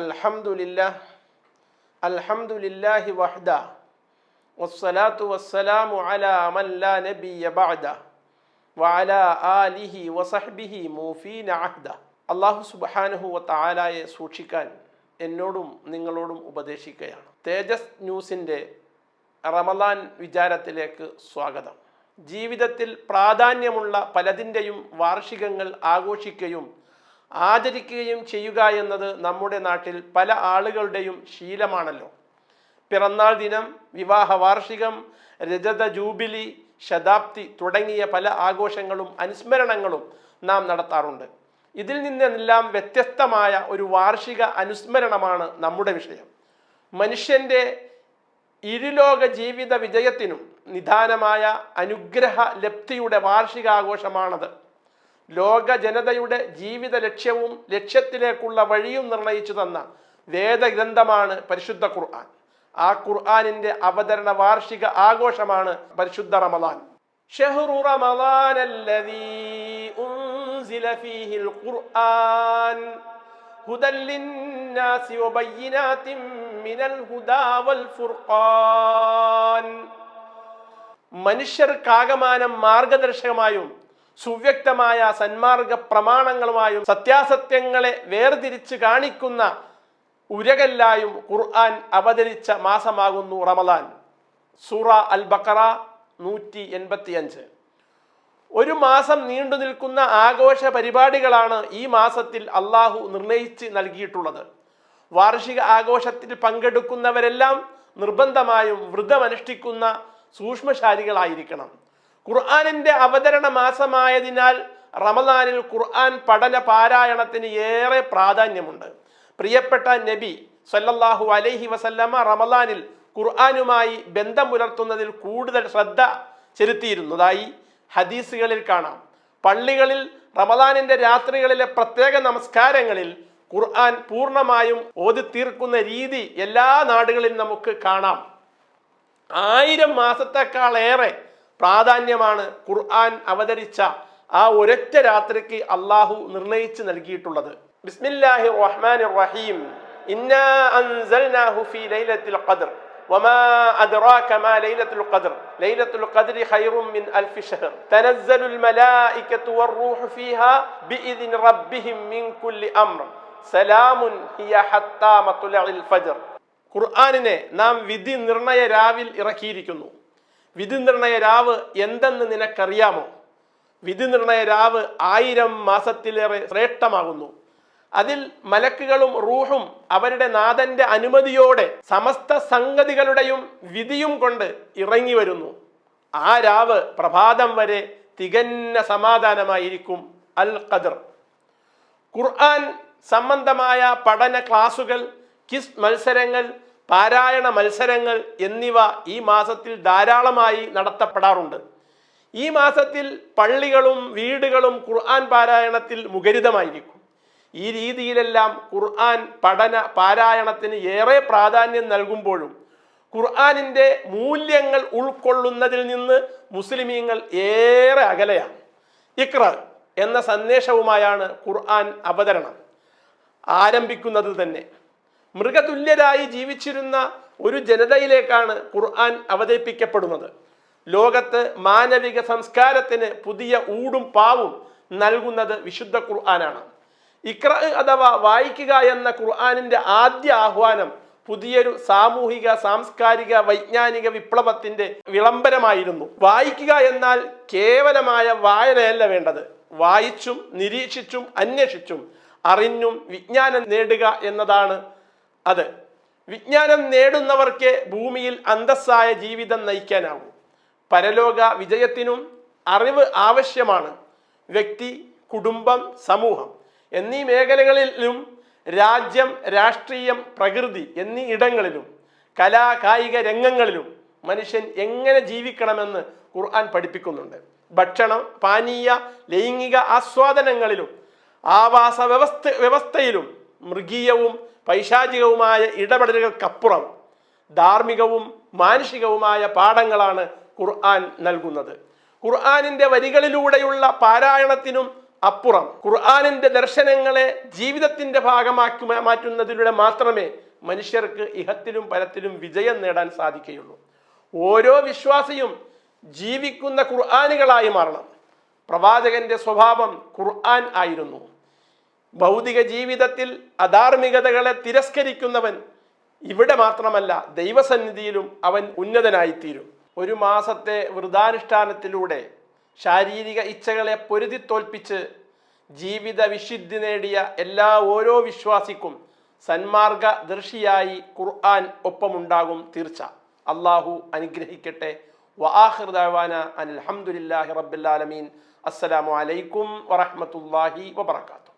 അൽഹംദുലില്ലാഹ് അൽഹംദുലില്ലാഹി വഹ്ദ വസ്സലാത്തു വസ്സലാമു അലാ മല്ല ലാ നബിയ ബഅദ വഅല ആലിഹി വസഹ്ബിഹി മൂഫീന അഹ്ദ. അല്ലാഹു സുബ്ഹാനഹു വതആലയെ സൂക്ഷിക്കാൻ എന്നോടും നിങ്ങളോടും ഉപദേശിക്കുകയാണ്. തേജസ് ന്യൂസിന്റെ റമദാൻ വിചാരത്തിലേക്ക് സ്വാഗതം. ജീവിതത്തിൽ പ്രാധാന്യമുള്ള പലതിന്റെയും വാർഷികങ്ങൾ ആഘോഷിക്കുകയും ആചരിക്കുകയും ചെയ്യുക എന്നത് നമ്മുടെ നാട്ടിൽ പല ആളുകളുടെയും ശീലമാണല്ലോ. പിറന്നാൾ ദിനം വിവാഹ വാർഷികം രജത ജൂബിലി ശതാബ്ദി തുടങ്ങിയ പല ആഘോഷങ്ങളും അനുസ്മരണങ്ങളും നാം നടത്താറുണ്ട്. ഇതിൽ നിന്നെല്ലാം വ്യത്യസ്തമായ ഒരു വാർഷിക അനുസ്മരണമാണ് നമ്മുടെ വിഷയം. മനുഷ്യന്റെ ഇരുലോക ജീവിത വിജയത്തിനും നിദാനമായ അനുഗ്രഹ ലബ്ധിയുടെ വാർഷികാഘോഷമാണത്. ലോക ജനതയുടെ ജീവിത ലക്ഷ്യവും ലക്ഷ്യത്തിലേക്കുള്ള വഴിയും നിർണയിച്ചു തന്ന വേദഗ്രന്ഥമാണ് പരിശുദ്ധ ഖുർആൻ ആ ഖുർആനിന്റെ അവതരണ വാർഷിക ആഘോഷമാണ് പരിശുദ്ധ റമദാൻ ഷഹ്റു റമദാൻ الذي أنزل فيه القرآن هدى للناس وبينات من الهدى والفرقان മനുഷ്യർക്കാകമാനം മാർഗദർശകമായും സുവ്യക്തമായ സന്മാർഗ പ്രമാണങ്ങളുമായും സത്യാസത്യങ്ങളെ വേർതിരിച്ച് കാണിക്കുന്ന ഉരകല്ലായും ഖുർആൻ അവതരിച്ച മാസമാകുന്നു റമദാൻ. സൂറ അൽ ബക്കറ നൂറ്റി എൺപത്തിയഞ്ച് ഒരു മാസം നീണ്ടു നിൽക്കുന്ന ആഘോഷ പരിപാടികളാണ് ഈ മാസത്തിൽ അള്ളാഹു നിർണയിച്ച് നൽകിയിട്ടുള്ളത്. വാർഷിക ആഘോഷത്തിൽ പങ്കെടുക്കുന്നവരെല്ലാം നിർബന്ധമായും വ്രതമനുഷ്ഠിക്കുന്ന സൂക്ഷ്മശാലികളായിരിക്കണം. ഖുർആാനിന്റെ അവതരണ മാസമായതിനാൽ റമദാനിൽ ഖുർആൻ പഠന പാരായണത്തിന് ഏറെ പ്രാധാന്യമുണ്ട്. പ്രിയപ്പെട്ട നബി സല്ലല്ലാഹു അലൈഹി വസല്ലമ റമദാനിൽ ഖുർആാനുമായി ബന്ധം പുലർത്തുന്നതിൽ കൂടുതൽ ശ്രദ്ധ ചെലുത്തിയിരുന്നതായി ഹദീസുകളിൽ കാണാം. പള്ളികളിൽ റമദാനിന്റെ രാത്രികളിലെ പ്രത്യേക നമസ്കാരങ്ങളിൽ ഖുർആൻ പൂർണമായും ഓതി തീർക്കുന്ന രീതി എല്ലാ നാടുകളിലും നമുക്ക് കാണാം. ആയിരം മാസത്തെക്കാളേറെ പ്രാധാന്യമാണ് ഖുർആൻ അവതരിച്ച ആ ഒരൊറ്റ രാത്രിക്ക് അള്ളാഹു നിർണയിച്ച് നൽകിയിട്ടുള്ളത് ബിസ്മില്ലാഹി റഹ്മാൻ റഹീം ഇന്നാ അൻസൽനാഹു ഫീ ലൈലത്തിൽ ഖദ്ർ وما أدراك ما ليلة القدر ليلة القدر خير من ألف شهر تنزل الملائكة والروح فيها بإذن ربهم من كل أمر سلام هي حتى مطلع الفجر ഖുർആാനിനെ നാം വിധി നിർണയ രാവിൽ ഇറക്കിയിരിക്കുന്നു വിധി നിർണയ രാവ് എന്തെന്ന് നിനക്കറിയാമോ? വിധി നിർണയ രാവ് ആയിരം മാസത്തിലേറെ ശ്രേഷ്ഠമാകുന്നു. അതിൽ മലക്കുകളും റൂഹും അവരുടെ നാഥന്റെ അനുമതിയോടെ സമസ്ത സംഗതികളുടെയും വിധിയും കൊണ്ട് ഇറങ്ങി വരുന്നു. ആ രാവ് പ്രഭാതം വരെ തികഞ്ഞ സമാധാനമായിരിക്കും അൽ ഖദർ ഖുർആൻ സംബന്ധമായ പഠന ക്ലാസുകൾ കിസ് മത്സരങ്ങൾ പാരായണ മത്സരങ്ങൾ എന്നിവ ഈ മാസത്തിൽ ധാരാളമായി നടത്തപ്പെടാറുണ്ട്. ഈ മാസത്തിൽ പള്ളികളും വീടുകളും ഖുർആൻ പാരായണത്തിൽ മുഖരിതമായിരിക്കും. ഈ രീതിയിലെല്ലാം ഖുർആൻ പഠന പാരായണത്തിന് ഏറെ പ്രാധാന്യം നൽകുമ്പോഴും ഖുർആാനിന്റെ മൂല്യങ്ങൾ ഉൾക്കൊള്ളുന്നതിൽ നിന്ന് മുസ്ലിമീങ്ങൾ ഏറെ അകലെയാണ്. ഇക്ര എന്ന സന്ദേശവുമായാണ് ഖുർആൻ അവതരണം ആരംഭിക്കുന്നത് തന്നെ മൃഗതുല്യരായി ജീവിച്ചിരുന്ന ഒരു ജനതയിലേക്കാണ് ഖുർആൻ അവതരിപ്പിക്കപ്പെടുന്നത്. ലോകത്ത് മാനവിക സംസ്കാരത്തിന് പുതിയ ഊടും പാവും നൽകുന്നത് വിശുദ്ധ ഖുർആനാണ്. ഇക്ര അഥവാ വായിക്കുക എന്ന ഖുർആാനിന്റെ ആദ്യ ആഹ്വാനം പുതിയൊരു സാമൂഹിക സാംസ്കാരിക വൈജ്ഞാനിക വിപ്ലവത്തിന്റെ വിളംബരമായിരുന്നു. വായിക്കുക എന്നാൽ കേവലമായ വായനയല്ല വേണ്ടത്. വായിച്ചും നിരീക്ഷിച്ചും അന്വേഷിച്ചും അറിഞ്ഞും വിജ്ഞാനം നേടുക എന്നതാണ് അത്. വിജ്ഞാനം നേടുന്നവർക്ക് ഭൂമിയിൽ അന്തസ്സായ ജീവിതം നയിക്കാനാവും. പരലോക വിജയത്തിനും അറിവ് ആവശ്യമാണ്. വ്യക്തി കുടുംബം സമൂഹം എന്നീ മേഖലകളിലും രാജ്യം രാഷ്ട്രീയം പ്രകൃതി എന്നീ ഇടങ്ങളിലും കലാ കായിക രംഗങ്ങളിലും മനുഷ്യൻ എങ്ങനെ ജീവിക്കണമെന്ന് ഖുർആൻ പഠിപ്പിക്കുന്നുണ്ട്. ഭക്ഷണം പാനീയ ലൈംഗിക ആസ്വാദനങ്ങളിലും ആവാസ വ്യവസ്ഥ വ്യവസ്ഥയിലും മൃഗീയവും പൈശാചികവുമായ ഇടപെടലുകൾക്കപ്പുറം ധാർമ്മികവും മാനുഷികവുമായ പാഠങ്ങളാണ് ഖുർആൻ നൽകുന്നത്. ഖുർആാനിന്റെ വരികളിലൂടെയുള്ള പാരായണത്തിനും അപ്പുറം ഖുർആാനിന്റെ ദർശനങ്ങളെ ജീവിതത്തിന്റെ ഭാഗമാക്കി മാറ്റുന്നതിലൂടെ മാത്രമേ മനുഷ്യർക്ക് ഇഹത്തിലും പരത്തിലും വിജയം നേടാൻ സാധിക്കുകയുള്ളൂ. ഓരോ വിശ്വാസിയും ജീവിക്കുന്ന ഖുർആാനുകളായി മാറണം. പ്രവാചകന്റെ സ്വഭാവം ഖുർആൻ ആയിരുന്നു. ഭൗതിക ജീവിതത്തിൽ അധാർമികതകളെ തിരസ്കരിക്കുന്നവൻ ഇവിടെ മാത്രമല്ല ദൈവസന്നിധിയിലും അവൻ ഉന്നതനായിത്തീരും. ഒരു മാസത്തെ വ്രതാനുഷ്ഠാനത്തിലൂടെ ശാരീരിക ഇച്ഛകളെ പൊരുതി തോൽപ്പിച്ച് ജീവിത വിശുദ്ധി നേടിയ എല്ലാ ഓരോ വിശ്വാസിക്കും സന്മാർഗ ദർശിയായി ഖുർആൻ ഒപ്പമുണ്ടാകും തീർച്ച. അള്ളാഹു അനുഗ്രഹിക്കട്ടെ. വആഖിർദാവാന അൽഹംദുലില്ലാഹി റബ്ബിൽ ആലമീൻ. അസ്സലാമു അലൈക്കും വറഹ്മത്തുള്ളാഹി വബറകാതുഹു.